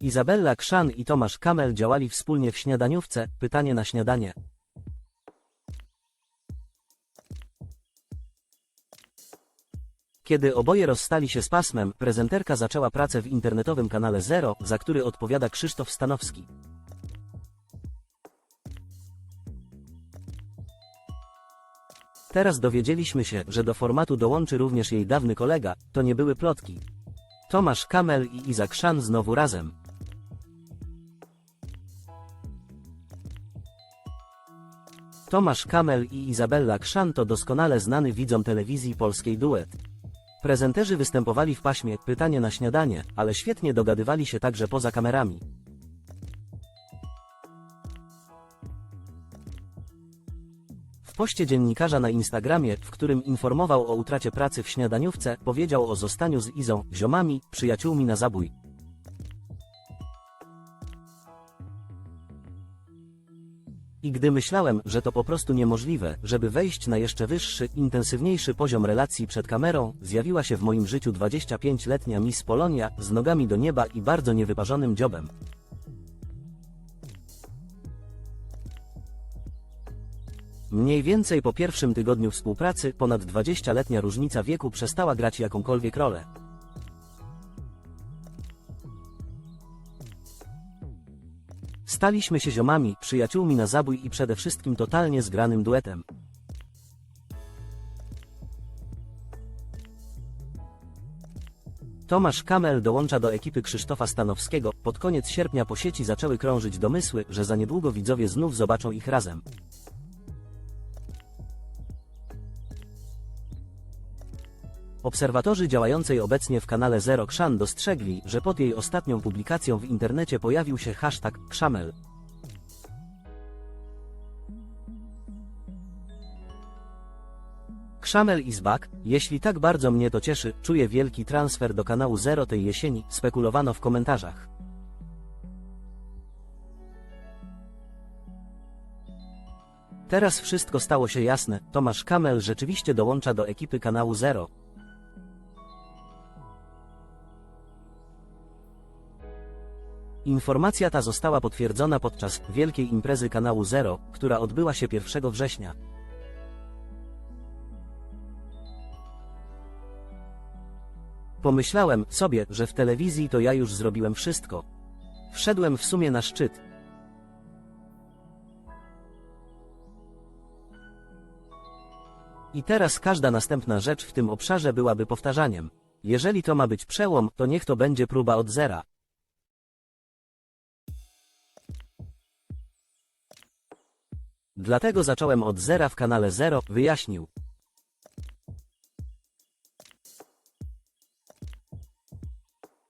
Izabella Krzan i Tomasz Kamel działali wspólnie w śniadaniówce, pytanie na śniadanie. Kiedy oboje rozstali się z pasmem, prezenterka zaczęła pracę w internetowym kanale Zero, za który odpowiada Krzysztof Stanowski. Teraz dowiedzieliśmy się, że do formatu dołączy również jej dawny kolega, to nie były plotki. Tomasz Kamel i Izak Szan znowu razem. Tomasz Kamel i Izabella Krzan to doskonale znany widzom telewizji polskiej duet. Prezenterzy występowali w paśmie Pytanie na śniadanie, ale świetnie dogadywali się także poza kamerami. W poście dziennikarza na Instagramie, w którym informował o utracie pracy w śniadaniówce, powiedział o zostaniu z Izą, ziomami, przyjaciółmi na zabój. I gdy myślałem, że to po prostu niemożliwe, żeby wejść na jeszcze wyższy, intensywniejszy poziom relacji przed kamerą, zjawiła się w moim życiu 25-letnia Miss Polonia, z nogami do nieba i bardzo niewyparzonym dziobem. Mniej więcej po pierwszym tygodniu współpracy, ponad 20-letnia różnica wieku przestała grać jakąkolwiek rolę. Staliśmy się ziomami, przyjaciółmi na zabój i przede wszystkim totalnie zgranym duetem. Tomasz Kamel dołącza do ekipy Krzysztofa Stanowskiego. Pod koniec sierpnia po sieci zaczęły krążyć domysły, że za niedługo widzowie znów zobaczą ich razem. Obserwatorzy działającej obecnie w kanale Zero Krzan dostrzegli, że pod jej ostatnią publikacją w internecie pojawił się hashtag Krzamel. Krzamel is back. Jeśli tak bardzo mnie to cieszy, czuję wielki transfer do kanału Zero tej jesieni, spekulowano w komentarzach. Teraz wszystko stało się jasne, Tomasz Kamel rzeczywiście dołącza do ekipy kanału Zero. Informacja ta została potwierdzona podczas wielkiej imprezy kanału Zero, która odbyła się 1 września. Pomyślałem sobie, że w telewizji to ja już zrobiłem wszystko. Wszedłem w sumie na szczyt. I teraz każda następna rzecz w tym obszarze byłaby powtarzaniem. Jeżeli to ma być przełom, to niech to będzie próba od zera. Dlatego zacząłem od zera w kanale Zero, wyjaśnił.